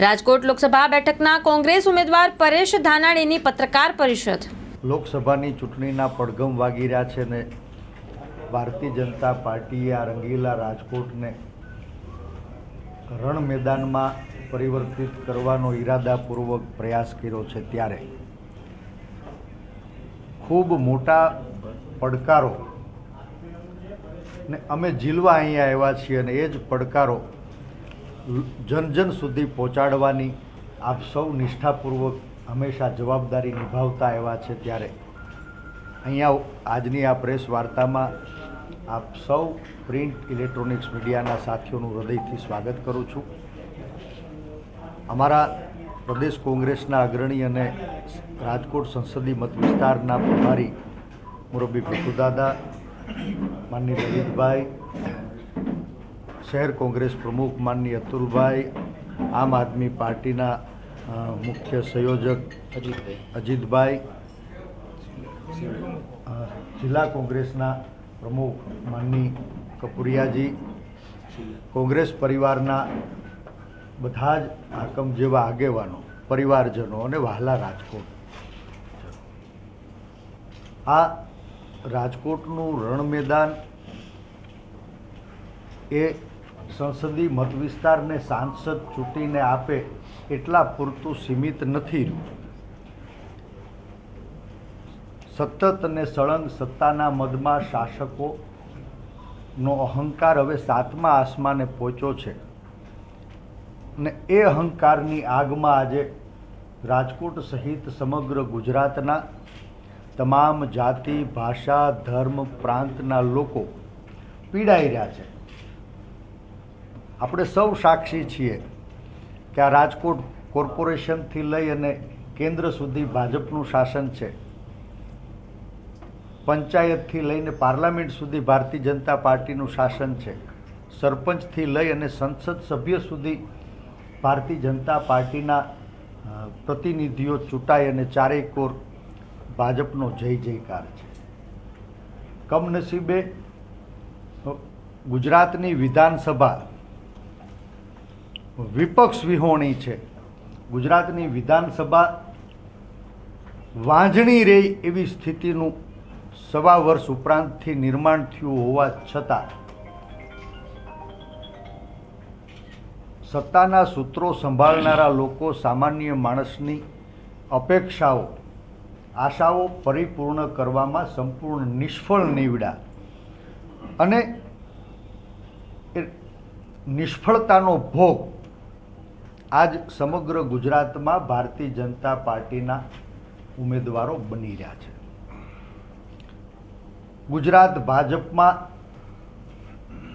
રાજકોટ લોકસભા બેઠકના કોંગ્રેસ ઉમેદવાર પરેશ ધાનાણીની પત્રકાર પરિષદ. લોકસભાની ચૂંટણીના પડઘમ વાગી રહ્યા છે ને ભારતીય જનતા પાર્ટીએ આ રંગીલા રાજકોટને રણ મેદાનમાં પરિવર્તિત કરવાનો ઈરાદાપૂર્વક પ્રયાસ કર્યો છે ત્યારે. ખૂબ મોટા પડકારો ને અમે જીલવા અહીંયા આવ્યા છીએ અને એ જ પડકારો જન જન સુધી પહોંચાડવાની આપ સૌ નિષ્ઠાપૂર્વક હંમેશા જવાબદારી નિભાવતા આવ્યા છે ત્યારે. અહીંયા આજની આ પ્રેસ વાર્તામાં આપ સૌ પ્રિન્ટ ઇલેક્ટ્રોનિક્સ મીડિયાના સાથીઓનું હૃદયથી સ્વાગત કરું છું. અમારા પ્રદેશ કોંગ્રેસના અગ્રણી અને રાજકોટ સંસદીય મત વિસ્તારના પ્રભારી મુરબ્બી ભીખુદાદા, માનની લલિતભાઈ શહેર કોંગ્રેસ પ્રમુખ માનની અતુલભાઈ, આમ આદમી પાર્ટીના મુખ્ય સંયોજક અજીતભાઈ અજીતભાઈ જિલ્લા કોંગ્રેસના પ્રમુખ માનની કપુરિયાજી, કોંગ્રેસ પરિવારના બધા જ હાકમ જેવા આગેવાનો, પરિવારજનો અને વહાલા રાજકોટ. આ રાજકોટનું રણ મેદાન એ સંસદીય મત વિસ્તારને સાંસદ ચૂંટીને આપે એટલા પૂરતું સીમિત નથી રહ્યું. સતત અને સળંગ સત્તાના મદમાં શાસકોનો અહંકાર હવે સાતમા આસમાને પહોંચ્યો છે. ને એ અહંકારની આગમાં આજે રાજકોટ સહિત સમગ્ર ગુજરાતના તમામ જાતિ, ભાષા, ધર્મ પ્રાંતના લોકો પીડાઈ રહ્યા છે. આપણે સૌ સાક્ષી છીએ કે આ રાજકોટ કોર્પોરેશનથી લઈ અને કેન્દ્ર સુધી ભાજપનું શાસન છે. પંચાયતથી લઈને પાર્લામેન્ટ સુધી ભારતીય જનતા પાર્ટીનું શાસન છે. સરપંચથી લઈ અને સંસદ સભ્ય સુધી ભારતીય જનતા પાર્ટીના પ્રતિનિધિઓ ચૂંટાઈ અને ચારેય કોર ભાજપનો જય જયકાર છે. કમનસીબે ગુજરાતની વિધાનસભા વિપક્ષ વિહોણી છે. ગુજરાતની વિધાનસભા વાંજણી રહી એવી સ્થિતિનું સવા વર્ષ ઉપરાંતથી નિર્માણ થયું હોવા છતાં સત્તાના સૂત્રો સંભાળનારા લોકો સામાન્ય માણસની અપેક્ષાઓ, આશાઓ પરિપૂર્ણ કરવામાં સંપૂર્ણ નિષ્ફળ નીવડ્યા અને નિષ્ફળતાનો ભોગ આજ સમગ્ર ગુજરાતમાં ભારતીય જનતા પાર્ટીના ઉમેદવારો બની રહ્યા છે. ગુજરાત ભાજપમાં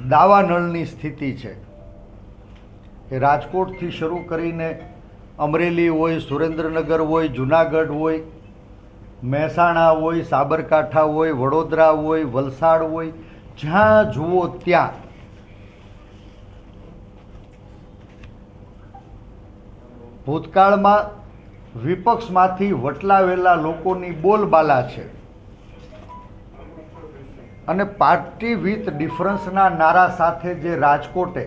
દાવાનળની સ્થિતિ છે. એ રાજકોટથી શરૂ કરીને અમરેલી હોય, સુરેન્દ્રનગર હોય, જુનાગઢ હોય, મહેસાણા હોય, સાબરકાંઠા હોય, વડોદરા હોય, વલસાડ હોય, જ્યાં જુઓ ત્યાં ભૂતકાળમાં વિપક્ષમાંથી વટલાવેલા લોકોની બોલબાલા છે. અને પાર્ટી વિથ ડિફરન્સના નારા સાથે જે રાજકોટે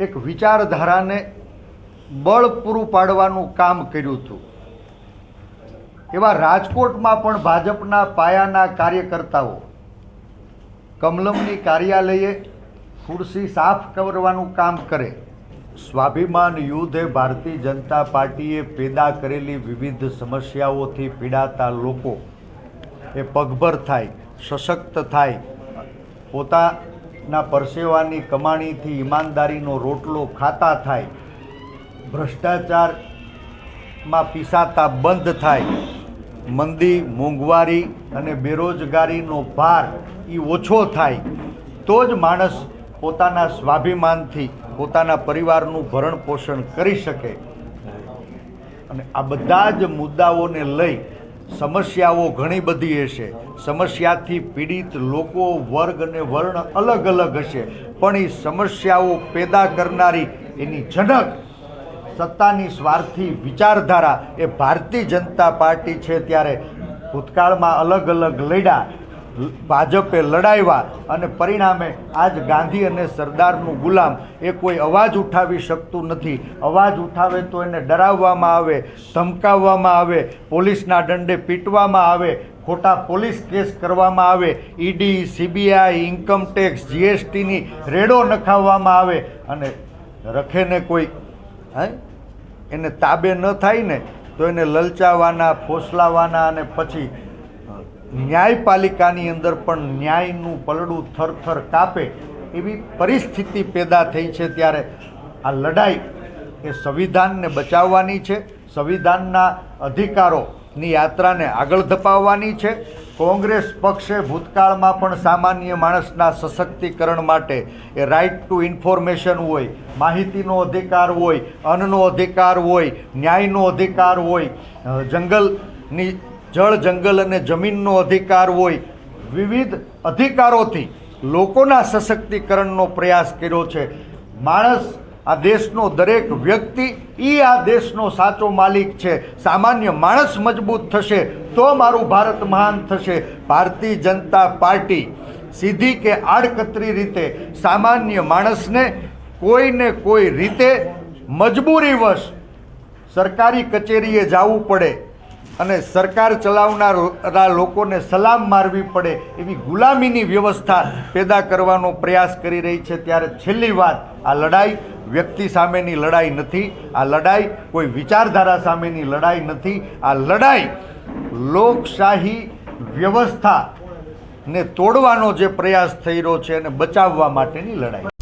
એક વિચારધારાને બળ પૂરું પાડવાનું કામ કર્યું હતું. એવા રાજકોટમાં પણ ભાજપના પાયાના કાર્યકર્તાઓ કમલમની કાર્યાલયે ખુરશી સાફ કરવાનું કામ કરે. સ્વાભિમાન યુદ્ધ ભારતીય જનતા પાર્ટીએ પેદા કરેલી વિવિધ સમસ્યાઓથી પીડાતા લોકો. એ પગભર થાય, સશક્ત થાય. પોતાના પરસેવાની કમાણીથી ઈમાનદારીનો રોટલો ખાતા થાય. ભ્રષ્ટાચારમાં પીસાતા બંધ થાય. મંદી, મોંઘવારી અને બેરોજગારીનો ભાર એ ઓછો થાય. તો જ માણસ પોતાના સ્વાભિમાનથી પોતાના પરિવારનું ભરણ પોષણ કરી શકે. અને આ બધા જ મુદ્દાઓને લઈ સમસ્યાઓ ઘણી બધી હશે. સમસ્યાથી પીડિત લોકો, વર્ગ અને વર્ણ અલગ અલગ હશે. પણ એ સમસ્યાઓ પેદા કરનારી એની જનક સત્તાની સ્વાર્થી વિચારધારા એ ભારતીય જનતા પાર્ટી છે ત્યારે ભૂતકાળમાં અલગ અલગ લડ્યા. ભાજપે લડાવ્યા અને પરિણામે આજ ગાંધી અને સરદારનું ગુલામ એ કોઈ અવાજ ઉઠાવી શકતું નથી. અવાજ ઉઠાવે તો એને ડરાવવામાં આવે, ધમકાવવામાં આવે, પોલીસના દંડે પીટવામાં આવે, ખોટા પોલીસ કેસ કરવામાં આવે, ઈડી, સીબીઆઈ ઇન્કમટેક્સ જીએસટીની રેડો નખાવવામાં આવે અને રખેને કોઈ, હે? એને તાબે ન થાય ને તો એને લલચાવાના, ફોસલાવાના અને પછી ન્યાયપાલિકાની અંદર પણ ન્યાયનું પલડું થરથર કાપે એવી પરિસ્થિતિ પેદા થઈ છે ત્યારે આ લડાઈ એ સંવિધાનને બચાવવાની છે, સંવિધાનના અધિકારોની યાત્રાને આગળ ધપાવવાની છે. કોંગ્રેસ પક્ષે ભૂતકાળમાં પણ સામાન્ય માણસના સશક્તિકરણ માટે એ રાઇટ ટુ ઇન્ફોર્મેશન હોય, માહિતીનો અધિકાર હોય, અન્નનો અધિકાર હોય, ન્યાયનો અધિકાર હોય જંગલની જળ, જંગલ અને જમીનનો અધિકાર હોય, વિવિધ અધિકારોથી લોકોના સશક્તિકરણનો પ્રયાસ કર્યો છે. માણસ આ દેશનો દરેક વ્યક્તિ એ આ દેશનો સાચો માલિક છે. સામાન્ય માણસ મજબૂત થશે તો મારું ભારત મહાન થશે. ભારતીય જનતા પાર્ટી સીધી કે આડકતરી રીતે સામાન્ય માણસને કોઈને કોઈ રીતે મજબૂરીવશ સરકારી કચેરીએ જવું પડે. અને સરકાર ચલાવનારા લોકોને સલામ મારવી પડે એવી ગુલામીની વ્યવસ્થા પેદા કરવાનો પ્રયાસ કરી રહી છે. ત્યારે છેલ્લી વાત, આ લડાઈ વ્યક્તિ સામેની લડાઈ નથી, આ લડાઈ કોઈ વિચારધારા સામેની લડાઈ નથી, આ લડાઈ લોકશાહી વ્યવસ્થાને તોડવાનો જે પ્રયાસ થઈ રહ્યો છે એને બચાવવા માટેની લડાઈ.